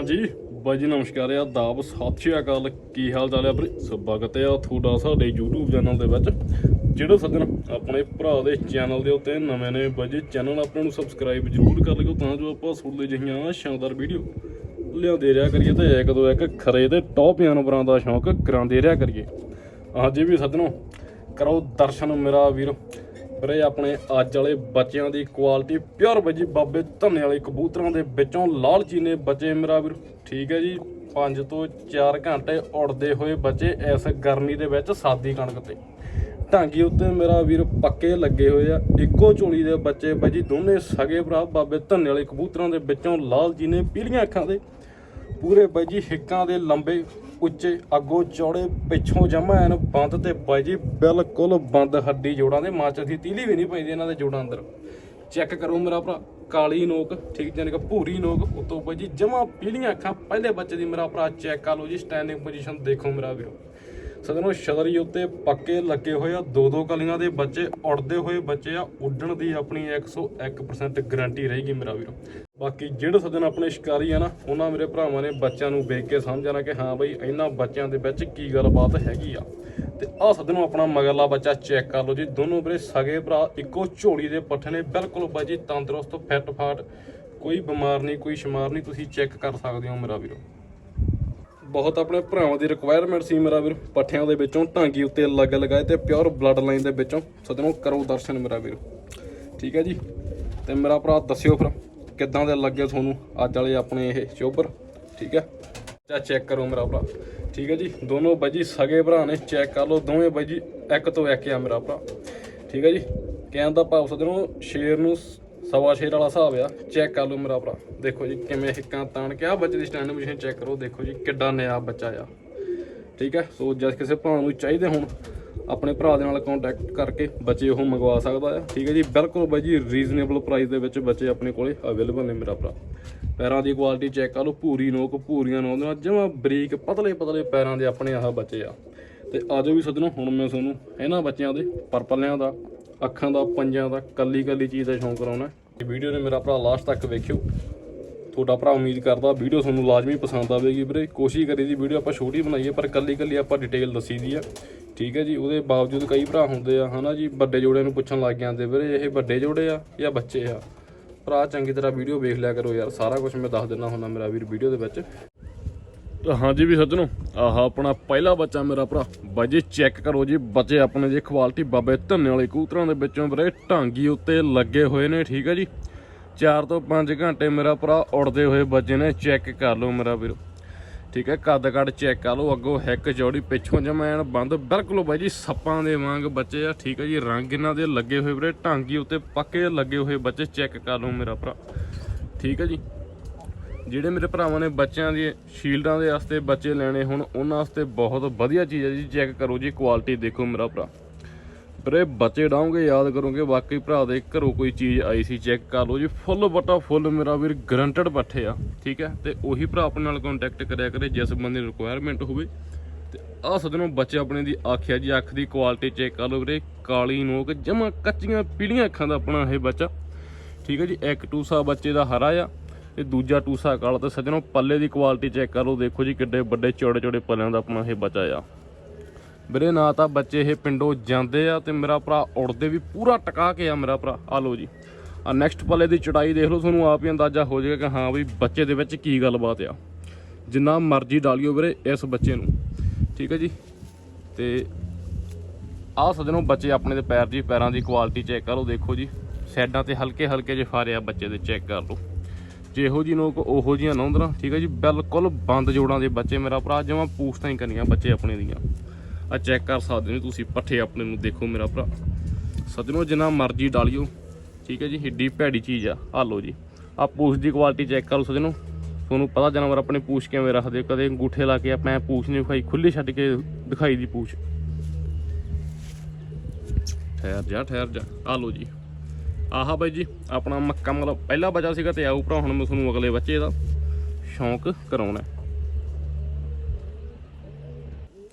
ਹਾਂਜੀ। ਬਾਈ ਜੀ, ਨਮਸਕਾਰ ਆ। ਦਾਬ ਸਤਿ ਸ਼੍ਰੀ ਅਕਾਲ। ਕੀ ਹਾਲ ਚਾਲ ਆ ਵੀਰੇ? ਸਵਾਗਤ ਆ ਤੁਹਾਡਾ ਸਾਡੇ YouTube ਚੈਨਲ ਦੇ ਵਿੱਚ। ਜਿਹੜੇ ਸੱਜਣ ਆਪਣੇ ਭਰਾ ਦੇ ਚੈਨਲ ਦੇ ਉੱਤੇ ਨਵੇਂ ਨੇ, ਬਾਈ ਜੀ ਚੈਨਲ ਆਪਣੇ ਨੂੰ ਸਬਸਕ੍ਰਾਈਬ ਜ਼ਰੂਰ ਕਰ ਲਿਓ, ਤਾਂ ਜੋ ਆਪਾਂ ਸੁਣਦੇ ਜਿਹੀਆਂ ਸ਼ਾਨਦਾਰ ਵੀਡੀਓ ਲਿਆਉਂਦੇ ਰਿਹਾ ਕਰੀਏ ਤੇ ਇੱਕ ਦੋ ਇੱਕ ਖਰੇ ਤੇ ਟੌਪ ਜਾਨਵਰਾਂ ਦਾ ਸ਼ੌਂਕ ਕਰਾਉਂਦੇ ਰਿਹਾ ਕਰੀਏ। ਹਾਂਜੀ ਵੀ ਸੱਜਣੋ, ਕਰੋ ਦਰਸ਼ਨ ਮੇਰਾ ਵੀਰ। ਵੀਰੇ ਆਪਣੇ ਅੱਜ ਵਾਲੇ ਬੱਚਿਆਂ ਦੀ ਕੁਆਲਿਟੀ ਪਿਓਰ ਬੱਜੀ ਬਾਬੇ ਧੰਨੇ ਵਾਲੇ ਕਬੂਤਰਾਂ ਦੇ ਵਿੱਚੋਂ ਲਾਲਚੀ ਨੇ ਬੱਚੇ ਮੇਰਾ ਵੀਰ। ਠੀਕ ਹੈ ਜੀ। 5 ਤੋਂ 4 ਘੰਟੇ ਉੜਦੇ ਹੋਏ ਬੱਚੇ ਇਸ ਗਰਮੀ ਦੇ ਵਿੱਚ ਸਾਦੀ ਕਣਕ ਤੇ। ਢਾਂਗੀ ਉੱਤੇ ਮੇਰਾ ਵੀਰ ਪੱਕੇ ਲੱਗੇ ਹੋਏ ਆ। ਇੱਕੋ ਝੋਲੀ ਦੇ ਬੱਚੇ ਬਾਜੀ ਦੋਨੇ ਸਗੇ ਭਰਾ। ਬਾਬੇ ਧੰਨੇ ਵਾਲੇ ਕਬੂਤਰਾਂ ਦੇ ਵਿੱਚੋਂ ਲਾਲਚੀ ਨੇ ਪੀਲੀਆਂ ਅੱਖਾਂ ਦੇ ਪੂਰੇ ਬਾਈ ਜੀ ਹਿੱਕਾਂ ਦੇ ਲੰਬੇ, ਉੱਚੇ, ਅੱਗੋਂ ਚੌੜੇ, ਪਿੱਛੋਂ ਜਮਾ ਐਨ ਬੰਦ ਤੇ ਬਾਈ ਜੀ ਬਿਲਕੁਲ ਬੰਦ ਹੱਡੀ ਜੋੜਾਂ ਦੇ। ਮਾਚ ਦੀ ਤੀਲੀ ਵੀ ਨਹੀਂ ਪੈਂਦੀ ਇਹਨਾਂ ਦੇ ਜੋੜਾਂ ਅੰਦਰ। ਚੈੱਕ ਕਰੋ ਮੇਰਾ ਭਰਾ, ਕਾਲੀ ਨੋਕ, ਠੀਕ ਜਾਨੀ ਕਿ ਭੂਰੀ ਨੋਕ, ਉਤੋਂ ਬਾਈ ਜੀ ਜਮਾ ਪੀਲੀਆਂ ਅੱਖਾਂ, ਪਹਿਲੇ ਬੱਚੇ ਦੀ ਮੇਰਾ ਭਰਾ ਚੈੱਕ ਕਰ ਲਓ ਜੀ ਸਟੈਂਡਿੰਗ ਪੋਜੀਸ਼ਨ ਦੇਖੋ ਮੇਰਾ ਵੀਰੋ। ਸਦਨੋਂ ਛਤਰੀ ਉੱਤੇ ਪੱਕੇ ਲੱਗੇ ਹੋਏ ਆ ਦੋ ਦੋ ਕਲੀਆਂ ਦੇ ਬੱਚੇ, ਉੜਦੇ ਹੋਏ ਬੱਚੇ ਆ, ਉੱਡਣ ਦੀ ਆਪਣੀ 101% ਗਾਰੰਟੀ ਰਹੇਗੀ ਮੇਰਾ ਵੀਰੋ। ਬਾਕੀ ਜਿਹੜੇ ਸੱਜਣ ਆਪਣੇ ਸ਼ਿਕਾਰੀ ਆ ਨਾ, ਉਹਨਾਂ ਮੇਰੇ ਭਰਾਵਾਂ ਨੇ ਬੱਚਿਆਂ ਨੂੰ ਵੇਖ ਕੇ ਸਮਝਣਾ ਕਿ ਹਾਂ ਬਈ, ਇਹਨਾਂ ਬੱਚਿਆਂ ਦੇ ਵਿੱਚ ਕੀ ਗੱਲਬਾਤ ਹੈਗੀ ਆ। ਤੇ ਆਹ ਸੱਜਣੋਂ ਆਪਣਾ ਮਗਰਲਾ ਬੱਚਾ ਚੈੱਕ ਕਰ ਲਓ ਜੀ, ਦੋਨੋਂ ਵੀਰੇ ਸਗੇ ਭਰਾ, ਇੱਕੋ ਝੋਲੀ ਦੇ ਪੱਠੇ ਨੇ। ਬਿਲਕੁਲ ਬਾਜੀ ਤੰਦਰੁਸਤ ਫਿੱਟ ਫਾਟ ਕੋਈ ਬਿਮਾਰ ਨਹੀਂ, ਕੋਈ ਸ਼ਮਾਰ ਨਹੀਂ, ਤੁਸੀਂ ਚੈੱਕ ਕਰ ਸਕਦੇ ਹੋ ਮੇਰਾ ਵੀਰੋ। ਬਹੁਤ ਆਪਣੇ ਭਰਾਵਾਂ ਦੀ ਰਿਕੁਆਇਰਮੈਂਟ ਸੀ ਮੇਰਾ ਵੀਰ, ਪੱਠਿਆਂ ਦੇ ਵਿੱਚੋਂ ਢਾਂਗੀ ਉੱਤੇ ਲੱਗ ਲਗਾਏ ਤੇ ਪਿਓਰ ਬਲੱਡ ਲਾਈਨ ਦੇ ਵਿੱਚੋਂ। ਸਦਨੋਂ ਕਰੋ ਦਰਸ਼ਨ ਮੇਰਾ ਵੀਰ। ਠੀਕ ਹੈ ਜੀ? ਤੇ ਮੇਰਾ ਭਰਾ ਦੱਸਿਓ ਫਿਰ। ਕਿੱਦਾਂ ਦੇ ਲੱਗੇ ਤੁਹਾਨੂੰ ਅੱਜ ਵਾਲੇ ਆਪਣੇ ਇਹ ਚੋਪਰ? ਠੀਕ ਹੈ? ਚਾ ਚੈੱਕ ਕਰੋ ਮੇਰਾ ਭਰਾ। ਠੀਕ ਹੈ ਜੀ? ਦੋਨੋਂ ਬਾਜੀ ਸਗੇ ਭਰਾ ਨੇ ਚੈੱਕ ਕਰ ਲਓ। ਦੋਵੇਂ ਬਾਜੀ ਇੱਕ ਤੋਂ ਇੱਕ ਆ ਮੇਰਾ ਭਰਾ। ਠੀਕ ਹੈ ਜੀ? ਕਹਿਣ ਦਾ ਭਾਵ ਸਦਨੋਂ ਸ਼ੇਰ ਨੂੰ ਸਵਾ ਸ਼ੇਰ ਵਾਲਾ ਹਿਸਾਬ ਆ। ਚੈੱਕ ਕਰ ਲਓ ਮੇਰਾ ਭਰਾ। ਦੇਖੋ ਜੀ ਕਿਵੇਂ ਹਿੱਕਾਂ ਤਾਣ ਕੇ ਆ ਬੱਚੇ ਦੀ ਸਟੈਂਡ ਪੋਜੀਸ਼ਨ ਚੈੱਕ ਕਰੋ। ਦੇਖੋ ਜੀ ਕਿੱਡਾ ਨਿਆ ਬੱਚਾ ਆ। ਠੀਕ ਹੈ? ਸੋ ਜਦ ਕਿਸੇ ਭਰਾ ਨੂੰ ਚਾਹੀਦੇ ਹੋਣ ਆਪਣੇ ਭਰਾ ਦੇ ਨਾਲ ਕੰਟੈਕਟ ਕਰਕੇ ਬੱਚੇ ਉਹ ਮੰਗਵਾ ਸਕਦਾ ਆ। ਠੀਕ ਹੈ ਜੀ, ਬਿਲਕੁਲ ਬਾਈ ਜੀ ਰੀਜ਼ਨੇਬਲ ਪ੍ਰਾਈਸ ਦੇ ਵਿੱਚ ਬੱਚੇ ਆਪਣੇ ਕੋਲੇ ਅਵੇਲੇਬਲ ਨੇ ਮੇਰਾ ਭਰਾ। ਪੈਰਾਂ ਦੀ ਕੁਆਲਿਟੀ ਚੈੱਕ ਕਰ ਲਓ ਭੂਰੀ ਨੋਕ ਭੂਰੀਆਂ ਨੋਕ ਨਾਲ ਜਮਾ ਬਰੀਕ, ਪਤਲੇ ਪਤਲੇ ਪੈਰਾਂ ਦੇ ਆਪਣੇ ਆਹ ਬੱਚੇ ਆ। ਤੇ ਆਜੋ ਵੀ ਸੱਜਣੋ, ਹੁਣ ਮੈਂ ਤੁਹਾਨੂੰ ਇਹਨਾਂ ਬੱਚਿਆਂ ਦੇ ਪਰਪਲਿਆਂ ਦਾ, ਅੱਖਾਂ ਦਾ, ਪੰਜਾਂ ਦਾ, ਕੱਲੀ ਕੱਲੀ ਚੀਜ਼ ਦਾ ਸ਼ੌਂਕ ਕਰਾਉਣਾ। ਇਹ ਵੀਡੀਓ ਨੇ ਮੇਰਾ ਭਰਾ ਲਾਸਟ ਤੱਕ ਵੇਖਿਓ। ਤੁਹਾਡਾ ਭਰਾ ਉਮੀਦ ਕਰਦਾ ਵੀਡੀਓ ਤੁਹਾਨੂੰ ਲਾਜ਼ਮੀ ਪਸੰਦ ਆਵੇਗੀ ਵੀਰੇ। ਕੋਸ਼ਿਸ਼ ਕਰੀ ਦੀ ਵੀਡੀਓ ਆਪਾਂ ਛੋਟੀ ਬਣਾਈਏ, ਪਰ ਕੱਲੀ ਕੱਲੀ ਆਪਾਂ ਡਿਟੇਲ ਦੱਸੀ ਦੀ ਆ। ਠੀਕ ਹੈ ਜੀ, ਉਹਦੇ ਬਾਵਜੂਦ ਕਈ ਭਰਾ ਹੁੰਦੇ ਆ, ਹਨਾ ਜੀ, ਵੱਡੇ ਜੋੜਿਆਂ ਨੂੰ ਪੁੱਛਣ ਲੱਗ ਜਾਂਦੇ, ਵੀਰੇ ਇਹ ਵੱਡੇ ਜੋੜੇ ਆ ਜਾਂ ਬੱਚੇ ਆ? ਭਰਾ, ਚੰਗੀ ਤਰ੍ਹਾਂ ਵੀਡੀਓ ਵੇਖ ਲਿਆ ਕਰੋ ਯਾਰ, ਸਾਰਾ ਕੁਝ ਮੈਂ ਦੱਸ ਦਿੰਦਾ ਹੁੰਦਾ ਮੇਰਾ ਵੀਰ ਵੀਡੀਓ ਦੇ ਵਿੱਚ। ਤਾਂ ਹਾਂਜੀ ਵੀ ਸੱਜਣੋ, ਆਹ ਆਪਣਾ ਪਹਿਲਾ ਬੱਚਾ ਮੇਰਾ ਭਰਾ। ਬਾਈ ਜੀ ਚੈੱਕ ਕਰੋ ਜੀ, ਬੱਚੇ ਆਪਣੇ ਜੀ ਕੁਆਲਿਟੀ ਬਾਬੇ ਧੰਨੇ ਵਾਲੇ ਕੂਤਰਾਂ ਦੇ ਵਿੱਚੋਂ ਵੀਰੇ ਢਾਂਗੀ ਉੱਤੇ ਲੱਗੇ ਹੋਏ ਨੇ, ਠੀਕ ਹੈ ਜੀ। 4 ਤੋਂ 5 ਘੰਟੇ ਮੇਰਾ ਭਰਾ ਉੜਦੇ ਹੋਏ ਬੱਚੇ ਨੇ ਚੈੱਕ ਕਰ ਲਓ ਮੇਰਾ ਵੀਰ। ਠੀਕ ਹੈ, ਕੱਦ ਕੱਦ ਚੈੱਕ ਕਰ ਲਓ, ਅੱਗੋਂ ਹੈਕ ਚੌੜੀ ਪਿੱਛੋਂ ਜਮੈਨ ਬੰਦ। ਬਿਲਕੁਲ ਬਾਈ ਜੀ, ਸੱਪਾਂ ਦੇ ਵਾਂਗ ਬੱਚੇ ਆ, ਠੀਕ ਹੈ ਜੀ, ਰੰਗ ਇਹਨਾਂ ਦੇ ਲੱਗੇ ਹੋਏ ਵੀਰੇ, ਢਾਂਗੀ ਉੱਤੇ ਪੱਕੇ ਲੱਗੇ ਹੋਏ ਬੱਚੇ ਚੈੱਕ ਕਰ ਲਓ ਮੇਰਾ ਭਰਾ। ਠੀਕ ਹੈ ਜੀ, ਜਿਹੜੇ ਮੇਰੇ ਭਰਾਵਾਂ ਨੇ ਬੱਚਿਆਂ ਦੇ ਸ਼ੀਲਡਾਂ ਦੇ ਵਾਸਤੇ ਬੱਚੇ ਲੈਣੇ ਹੁਣ, ਉਹਨਾਂ ਵਾਸਤੇ ਬਹੁਤ ਵਧੀਆ ਚੀਜ਼ ਹੈ ਜੀ ਚੈੱਕ ਕਰੋ ਜੀ ਕੁਆਲਿਟੀ ਦੇਖੋ ਮੇਰਾ ਭਰਾ। ਵੀਰੇ, ਬੱਚੇ ਡਾਉਂਗੇ ਯਾਦ ਕਰੋਗੇ ਵਾਕਈ ਭਰਾ ਦੇ ਘਰੋਂ ਕੋਈ ਚੀਜ਼ ਆਈ ਸੀ, ਚੈੱਕ ਕਰ ਲਓ ਜੀ। ਫੁੱਲ ਬਟਾ ਫੁੱਲ ਮੇਰਾ ਵੀਰ ਗਰੰਟਡ ਪੱਠੇ ਆ, ਠੀਕ ਹੈ? ਤੇ ਉਹੀ ਭਰਾ ਆਪਣੇ ਨਾਲ ਕੰਟੈਕਟ ਕਰਿਆ ਕਰੇ, ਜਿਸ ਬੰਦੇ ਦੀ ਰਿਕੁਆਇਰਮੈਂਟ ਹੋਵੇ। ਤੇ ਆਹ ਸਦਨੋਂ ਬੱਚੇ ਆਪਣੇ ਦੀ ਆਖਿਆ ਜੀ, ਅੱਖ ਦੀ ਕੁਆਲਿਟੀ ਚੈੱਕ ਕਰ ਲਓ ਵੀਰੇ। ਕਾਲੀ ਨੋਕ, ਜਮਾ ਕੱਚੀਆਂ ਪੀਲੀਆਂ ਅੱਖਾਂ ਦਾ ਆਪਣਾ ਇਹ ਬੱਚਾ। ਠੀਕ ਹੈ ਜੀ, ਇੱਕ ਟੂਸਾ ਬੱਚੇ ਦਾ ਹਰਾ ਆ, ਤੇ ਦੂਜਾ ਟੂਸਾ ਕਾਲਾ। ਤੇ ਸਜਣੋ, ਪੱਲੇ ਦੀ ਕੁਆਲਿਟੀ ਚੈੱਕ ਕਰ ਲਓ, ਦੇਖੋ ਜੀ ਕਿੱਡੇ ਵੱਡੇ ਚੌੜੇ ਚੌੜੇ ਪੱਲਿਆਂ ਦਾ ਆਪਣਾ ਇਹ ਬੱਚਾ ਆ। ਵੀਰੇ, ਨਾ ਤਾਂ ਬੱਚੇ ਇਹ ਪਿੰਡੋਂ ਜਾਂਦੇ ਆ ਤੇ ਮੇਰਾ ਭਰਾ ਉੜਦੇ ਵੀ ਪੂਰਾ ਟਕਾ ਕੇ ਆ ਮੇਰਾ ਭਰਾ। ਆ ਲਓ ਜੀ। ਆ ਨੈਕਸਟ ਪੱਲੇ ਦੀ ਚੜਾਈ ਦੇਖ ਲਓ, ਤੁਹਾਨੂੰ ਆਪ ਹੀ ਅੰਦਾਜ਼ਾ ਹੋ ਜਾਏਗਾ ਕਿ ਹਾਂ ਵੀ ਬੱਚੇ ਦੇ ਵਿੱਚ ਕੀ ਗੱਲਬਾਤ ਆ। ਜਿੰਨਾ ਮਰਜ਼ੀ ਡਾਲਿਓ ਵੀਰੇ ਇਸ ਬੱਚੇ ਨੂੰ। ਠੀਕ ਹੈ ਜੀ? ਤੇ ਆਹ ਸੱਜਣੋ, ਬੱਚੇ ਆਪਣੇ ਦੇ ਪੈਰ ਜੀ, ਪੈਰਾਂ ਦੀ ਕੁਆਲਿਟੀ ਚੈੱਕ ਕਰੋ ਦੇਖੋ ਜੀ। ਸਾਈਡਾਂ ਤੇ ਹਲਕੇ ਹਲਕੇ ਜਿਹੇ ਫਾਰੇ ਆ ਬੱਚੇ ਦੇ ਚੈੱਕ ਕਰ ਲਓ। ਜਿਹੋ ਜੀ ਨੋਕ, ਉਹੋ ਜੀਆਂ ਨੌਂਦਰਾਂ ਠੀਕ ਹੈ ਜੀ? ਬਿਲਕੁਲ ਬੰਦ ਜੋੜਾਂ ਦੇ ਬੱਚੇ ਮੇਰਾ ਭਰਾ, ਜਮਾਂ ਪੂਛਤਾਂ ਹੀ ਕਰਨੀਆਂ ਬੱਚੇ ਆਪਣੇ ਦੀਆਂ। ਆ ਚੈੱਕ ਕਰ ਸਕਦੇ ਹੋ ਤੁਸੀਂ, ਪੱਠੇ ਆਪਣੇ ਨੂੰ ਦੇਖੋ ਮੇਰਾ ਭਰਾ। ਸੱਜਣੋ, ਜਿੰਨਾ ਮਰਜ਼ੀ ਡਾਲਿਓ, ਠੀਕ ਹੈ ਜੀ ਹਿੱਡੀ ਭੈੜੀ ਚੀਜ਼ ਆ। ਆ ਲਓ ਜੀ, ਆ ਪੂਛ ਦੀ ਕੁਆਲਿਟੀ ਚੈੱਕ ਕਰੋ ਸੱਜਣੋ। ਤੁਹਾਨੂੰ ਪਤਾ ਜਾਨਵਰ ਆਪਣੇ ਪੂਛ ਕਿਵੇਂ ਰੱਖਦੇ ਕਦੇ ਅੰਗੂਠੇ ਲਾ ਕੇ ਆਪਾਂ ਪੂਛ ਨਹੀਂ ਵਿਖਾਈ ਖੁੱਲੀ ਛੱਡ ਕੇ ਦਿਖਾਈ ਦੀ ਪੂਛ। ਠਹਿਰ ਜਾ ਠਹਿਰ ਜਾ, ਆ ਲਓ ਜੀ। ਆਹਾ ਬਾਈ ਜੀ, ਆਪਣਾ ਮੱਕਾ ਮਤਲਬ ਪਹਿਲਾ ਬੱਚਾ ਸੀਗਾ ਤੇ ਆਉ ਭਰਾ, ਹੁਣ ਮੈਂ ਤੁਹਾਨੂੰ ਅਗਲੇ ਬੱਚੇ ਦਾ ਸ਼ੌਂਕ ਕਰਾਉਣਾ।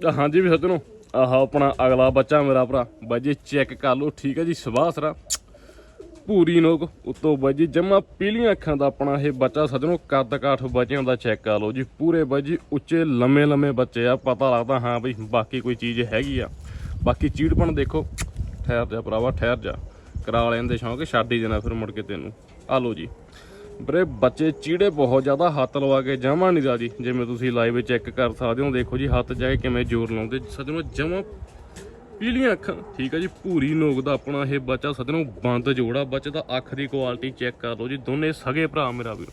ਤਾਂ ਹਾਂਜੀ ਵੀ ਸੱਜਣੋ, ਆਹ ਆਪਣਾ ਅਗਲਾ ਬੱਚਾ ਮੇਰਾ ਭਰਾ। ਬਾਈ ਜੀ ਚੈੱਕ ਕਰ ਲਓ, ਠੀਕ ਹੈ ਜੀ ਸਵਾਸਰਾ ਭੂਰੀ ਨੋਕ ਉੱਤੋਂ ਬਾਈ ਜੀ, ਜਮਾ ਪੀਲੀਆਂ ਅੱਖਾਂ ਦਾ ਆਪਣਾ ਇਹ ਬੱਚਾ ਸੱਜਣੋ, ਕੱਦ ਕਾਠ ਬੱਚਿਆਂ ਦਾ ਚੈੱਕ ਕਰ ਲਓ ਜੀ। ਪੂਰੇ ਬਾਈ ਜੀ, ਉੱਚੇ, ਲੰਮੇ ਲੰਮੇ ਬੱਚੇ ਆ, ਪਤਾ ਲੱਗਦਾ, ਹਾਂ ਬਈ, ਬਾਕੀ ਕੋਈ ਚੀਜ਼ ਹੈਗੀ ਆ। ਬਾਕੀ ਚੀੜਪਣ ਦੇਖੋ, ਠਹਿਰ ਜਾ ਭਰਾਵਾ, ਠਹਿਰ ਜਾ। ਕਰਾ ਲੈਣ ਦੇ ਸ਼ੌਂਕ, ਛੱਡ ਹੀ ਦੇਣਾ ਫਿਰ ਮੁੜ ਕੇ ਤੈਨੂੰ। ਆ ਲਓ ਜੀ। ਵੀਰੇ ਬੱਚੇ ਚੀੜੇ ਬਹੁਤ ਜ਼ਿਆਦਾ ਹੱਥ ਲਵਾ ਕੇ ਜਮਾ ਨਹੀਂ ਦਾ ਜੀ ਜਿਵੇਂ ਤੁਸੀਂ ਲਾਈਵ ਚੈੱਕ ਕਰ ਸਕਦੇ ਹੋ, ਦੇਖੋ ਜੀ, ਹੱਥ ਜਾ ਕੇ ਕਿਵੇਂ ਜ਼ੋਰ ਲਾਉਂਦੇ। ਸੱਜਣੋ ਜਮਾ ਪੀਲੀਆਂ ਅੱਖਾਂ। ਠੀਕ ਹੈ ਜੀ, ਭੂਰੀ ਨੋਕ ਦਾ ਆਪਣਾ ਇਹ ਬੱਚਾ ਸਦਨੋਂ ਬੰਦ ਜੋੜਾ ਬੱਚੇ ਦਾ ਅੱਖ ਦੀ ਕੁਆਲਿਟੀ ਚੈੱਕ ਕਰ ਲਓ ਜੀ, ਦੋਨੇ ਸਗੇ ਭਰਾ ਮੇਰਾ ਵੀਰ।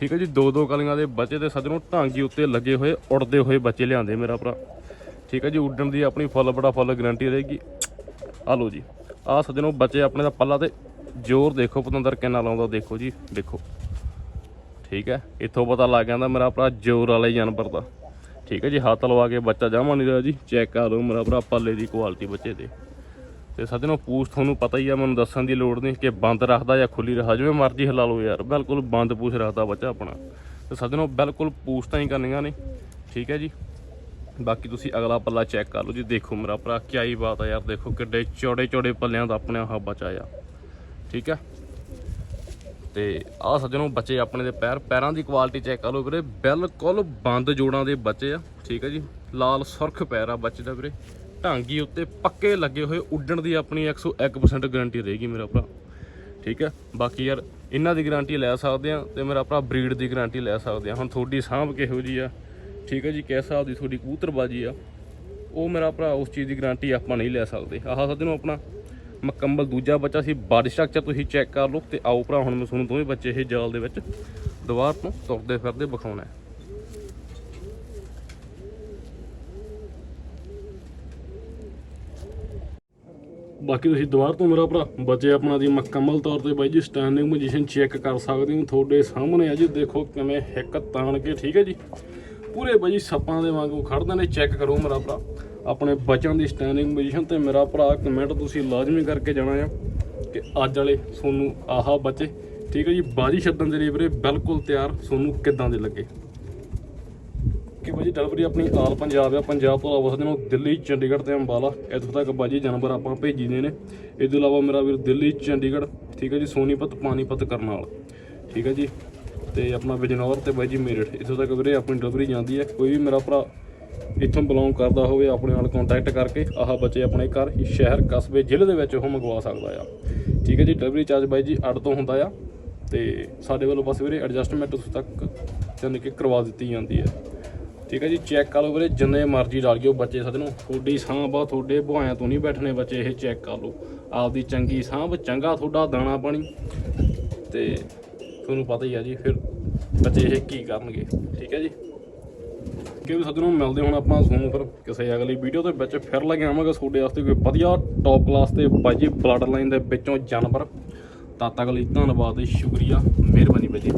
ਠੀਕ ਹੈ ਜੀ ਦੋ ਦੋ ਕਲੀਆਂ ਦੇ ਬੱਚੇ ਤੇ ਸਦਨੋਂ ਢਾਂਗੀ ਉੱਤੇ ਲੱਗੇ ਹੋਏ, ਉੜਦੇ ਹੋਏ ਬੱਚੇ ਲਿਆਂਦੇ ਮੇਰਾ ਭਰਾ। ਠੀਕ ਹੈ ਜੀ, ਉੱਡਣ ਦੀ ਆਪਣੀ ਫੁੱਲ ਬੜਾ ਫੁੱਲ ਗਰੰਟੀ ਰਹੇਗੀ। ਆ ਲਓ ਜੀ ਆ ਸੱਜਣੋ ਬੱਚੇ ਆਪਣੇ ਦਾ ਪੱਲਾ ਤੇ ਜ਼ੋਰ ਦੇਖੋ ਪਤੰਦਰ ਕਿੰਨਾ ਲਾਉਂਦਾ, ਦੇਖੋ ਜੀ, ਦੇਖੋ। ਠੀਕ ਹੈ? ਇੱਥੋਂ ਪਤਾ ਲੱਗ ਜਾਂਦਾ ਮੇਰਾ ਭਰਾ ਜ਼ੋਰ ਵਾਲੇ ਜਾਨਵਰ ਦਾ। ਠੀਕ ਹੈ ਜੀ, ਹੱਥ ਲਵਾ ਕੇ ਬੱਚਾ ਜਾਮਾ ਨਹੀਂ ਰਿਹਾ ਜੀ, ਚੈੱਕ ਕਰ ਲਓ ਮੇਰਾ ਭਰਾ ਪੱਲੇ ਦੀ ਕੁਆਲਿਟੀ ਬੱਚੇ ਦੇ। ਤੇ ਸੱਜਣੋ, ਪੂਛ ਤੁਹਾਨੂੰ ਪਤਾ ਹੀ ਆ, ਮੈਨੂੰ ਦੱਸਣ ਦੀ ਲੋੜ ਨਹੀਂ ਕਿ ਬੰਦ ਰੱਖਦਾ ਜਾਂ ਖੁੱਲੀ ਰੱਖਦਾ, ਜਿਵੇਂ ਮਰਜ਼ੀ ਹਿਲਾ ਲਓ ਯਾਰ, ਬਿਲਕੁਲ ਬੰਦ ਪੂਛ ਰੱਖਦਾ ਬੱਚਾ ਆਪਣਾ। ਤੇ ਸੱਜਣੋ, ਬਿਲਕੁਲ ਪੂਛ ਤਾਂ ਹੀ ਕਰਨੀਆਂ ਨੇ, ਠੀਕ ਹੈ ਜੀ? ਬਾਕੀ ਤੁਸੀਂ ਅਗਲਾ ਪੱਲਾ ਚੈੱਕ ਕਰ ਲਓ ਜੀ, ਦੇਖੋ ਮੇਰਾ ਭਰਾ ਕਿਆ ਹੀ ਬਾਤ ਆ ਯਾਰ, ਦੇਖੋ ਕਿੱਡੇ ਚੌੜੇ ਚੌੜੇ ਪੱਲਿਆਂ ਦਾ ਆਪਣੇ ਆਹ ਬੱਚਾ ਆ ਠੀਕ ਹੈ? ਤੇ ਆਹ ਸੱਜਣੋ ਬੱਚੇ ਆਪਣੇ ਦੇ ਪੈਰ, ਪੈਰਾਂ ਦੀ ਕੁਆਲਿਟੀ ਚੈੱਕ ਕਰ ਲਓ ਵੀਰੇ। ਬਿਲਕੁਲ ਬੰਦ ਜੋੜਾਂ ਦੇ ਬੱਚੇ ਆ, ਠੀਕ ਹੈ ਜੀ? ਲਾਲ ਸੁਰਖ ਪੈਰ ਆ ਬੱਚੇ ਦਾ ਵੀਰੇ। ਢਾਂਗੀ ਉੱਤੇ ਪੱਕੇ ਲੱਗੇ ਹੋਏ, ਉੱਡਣ ਦੀ ਆਪਣੀ 101% ਗਾਰੰਟੀ ਰਹੇਗੀ ਮੇਰਾ ਭਰਾ। ਠੀਕ ਹੈ? ਬਾਕੀ ਯਾਰ, ਇਹਨਾਂ ਦੀ ਗਾਰੰਟੀ ਲੈ ਸਕਦੇ ਆ ਤੇ ਮੇਰਾ ਭਰਾ ਬਰੀਡ ਦੀ ਗਾਰੰਟੀ ਲੈ ਸਕਦੇ ਆ। ਹੁਣ ਤੁਹਾਡੀ ਸਾਂਭ ਕਿਹੋ ਜੀ ਆ, ਠੀਕ ਹੈ ਜੀ? ਕਿਸ ਹਿਸਾਬ ਦੀ ਤੁਹਾਡੀ ਕਬੂਤਰਬਾਜੀ ਆ, ਉਹ ਮੇਰਾ ਭਰਾ ਉਸ ਚੀਜ਼ ਦੀ ਗਾਰੰਟੀ ਆਪਾਂ ਨਹੀਂ ਲੈ ਸਕਦੇ। ਆਹ ਸੱਜਣੋ ਨੂੰ ਆਪਣਾ ਮੁਕੰਮਲ ਦੂਜਾ ਬੱਚਾ ਸੀ। ਬਾਡੀ ਸਟਰਕਚਰ ਤੁਸੀਂ ਚੈੱਕ ਕਰ ਲਓ ਤੇ ਆਓ ਭਰਾ, ਹੁਣ ਮੈਂ ਤੁਹਾਨੂੰ ਦੋਵੇਂ ਬੱਚੇ ਇਹ ਜਾਲ ਦੇ ਵਿੱਚ ਦੁਬਾਰ ਤੋਂ ਤੁਰਦੇ ਫਿਰਦੇ ਵਿਖਾਉਣਾ ਹੈ। ਬਾਕੀ ਤੁਸੀਂ ਦੁਬਾਰ ਤੋਂ ਮੇਰਾ ਭਰਾ, ਬੱਚੇ ਆਪਣਾ ਦੀ ਮੁਕੰਮਲ ਤੌਰ ਤੇ ਬਾਈ ਜੀ ਸਟੈਂਡਿੰਗ ਪੋਜੀਸ਼ਨ ਚੈੱਕ ਕਰ ਸਕਦੇ ਹੋ। ਤੁਹਾਡੇ ਸਾਹਮਣੇ ਆ ਜੀ, ਦੇਖੋ ਕਿਵੇਂ ਹਿੱਕ ਤਾਣ ਕੇ, ਠੀਕ ਹੈ ਜੀ? ਪੂਰੇ ਬਾਈ ਸੱਪਾਂ ਦੇ ਵਾਂਗੂ ਖੜਦੇ ਨੇ ਚੈੱਕ ਕਰੋ ਮੇਰਾ ਭਰਾ। ਆਪਣੇ ਬੱਚਿਆਂ ਦੀ ਸਟੈਂਡਿੰਗ ਪੋਜੀਸ਼ਨ ਤੇ ਮੇਰਾ ਭਰਾ ਕਮੈਂਟ ਤੁਸੀਂ ਲਾਜ਼ਮੀ ਕਰਕੇ ਜਾਣਾ ਆ ਕਿ ਅੱਜ ਵਾਲੇ ਤੁਹਾਨੂੰ ਆਹਾ ਬੱਚੇ। ਠੀਕ ਹੈ ਜੀ, ਬਾਜੀ ਛੱਡਣ ਦੇ ਲਈ ਵੀਰੇ ਬਿਲਕੁਲ ਤਿਆਰ ਤੁਹਾਨੂੰ ਕਿੱਦਾਂ ਦੇ ਲੱਗੇ? ਕਿ ਬਾਜੀ ਡਲਵਰੀ ਆਪਣੀ ਆਲ ਪੰਜਾਬ ਆ, ਪੰਜਾਬ ਤੋਂ ਇਲਾਵਾ ਸਾਨੂੰ ਦਿੱਲੀ, ਚੰਡੀਗੜ੍ਹ ਤੇ ਅੰਬਾਲਾ। ਇੱਥੋਂ ਤੱਕ ਬਾਜੀ ਜਾਨਵਰ ਆਪਾਂ ਭੇਜੀ ਦੇ ਨੇ। ਇਹ ਤੋਂ ਇਲਾਵਾ ਮੇਰਾ ਵੀਰ ਦਿੱਲੀ, ਚੰਡੀਗੜ੍ਹ, ਠੀਕ ਹੈ ਜੀ, ਸੋਨੀਪਤ ਪਾਣੀਪਤ ਕਰਨਾਲ। ਠੀਕ ਹੈ ਜੀ ਤੇ ਆਪਣਾ ਬਿਜਨੌਰ ਤੇ ਬਾਈ ਜੀ ਮੇਰਠ, ਇੱਥੋਂ ਤੱਕ ਵੀਰੇ ਆਪਣੀ ਡਿਲੀਵਰੀ ਜਾਂਦੀ ਹੈ। ਕੋਈ ਵੀ ਮੇਰਾ ਭਰਾ ਇੱਥੋਂ ਬਿਲੋਂਗ ਕਰਦਾ ਹੋਵੇ, ਆਪਣੇ ਨਾਲ ਕੰਟੈਕਟ ਕਰਕੇ ਆਹ ਬੱਚੇ ਆਪਣੇ ਘਰ ਸ਼ਹਿਰ, ਕਸਬੇ, ਜ਼ਿਲ੍ਹੇ ਦੇ ਵਿੱਚ ਉਹ ਮੰਗਵਾ ਸਕਦਾ ਆ। ਠੀਕ ਹੈ ਜੀ ਡਿਲੀਵਰੀ ਚਾਰਜ ਬਾਈ ਜੀ ਅੱਡ ਤੋਂ ਹੁੰਦਾ ਆ ਤੇ ਸਾਡੇ ਵੱਲੋਂ ਬਸ ਵੀਰੇ ਐਡਜਸਟਮੈਂਟ ਉਸ ਤੱਕ ਜਾਣੀ ਕਿ ਕਰਵਾ ਦਿੱਤੀ ਜਾਂਦੀ ਹੈ। ਠੀਕ ਹੈ ਜੀ ਚੈੱਕ ਕਰ ਲਓ ਵੀਰੇ, ਜਿੰਨੇ ਮਰਜ਼ੀ ਡਾਲ ਗਿਓ ਬੱਚੇ ਸਦ ਨੂੰ। ਤੁਹਾਡੀ ਸਾਂਭ ਆ, ਤੁਹਾਡੇ ਭੁਆਇਆਂ ਤੋਂ ਨਹੀਂ ਬੈਠਣੇ ਬੱਚੇ, ਇਹ ਚੈੱਕ ਕਰ ਲਓ। ਆਪਦੀ ਚੰਗੀ ਸਾਂਭ, ਚੰਗਾ ਤੁਹਾਡਾ ਦਾਣਾ ਪਾਣੀ ਤੇ ਤੁਹਾਨੂੰ ਪਤਾ ਹੀ ਆ ਜੀ, ਫਿਰ ਬੱਚੇ ਇਹ ਕੀ ਕਰਨਗੇ, ਠੀਕ ਹੈ ਜੀ? ਕਿਉਂਕਿ ਵੀ ਸੱਜਣੋਂ ਮਿਲਦੇ ਹੁਣ ਆਪਾਂ ਤੁਹਾਨੂੰ ਫਿਰ ਕਿਸੇ ਅਗਲੀ ਵੀਡੀਓ ਦੇ ਵਿੱਚ, ਫਿਰ ਲੈ ਕੇ ਆਵਾਂਗੇ ਤੁਹਾਡੇ ਵਾਸਤੇ ਕੋਈ ਵਧੀਆ ਟੌਪ ਕਲਾਸ ਤੇ ਬਾਜੀ ਬਲੱਡ ਲਾਈਨ ਦੇ ਵਿੱਚੋਂ ਜਾਨਵਰ। ਤਦ ਤੱਕ ਲਈ ਧੰਨਵਾਦ ਤੇ ਸ਼ੁਕਰੀਆ, ਮਿਹਰਬਾਨੀ ਬਾਜੀ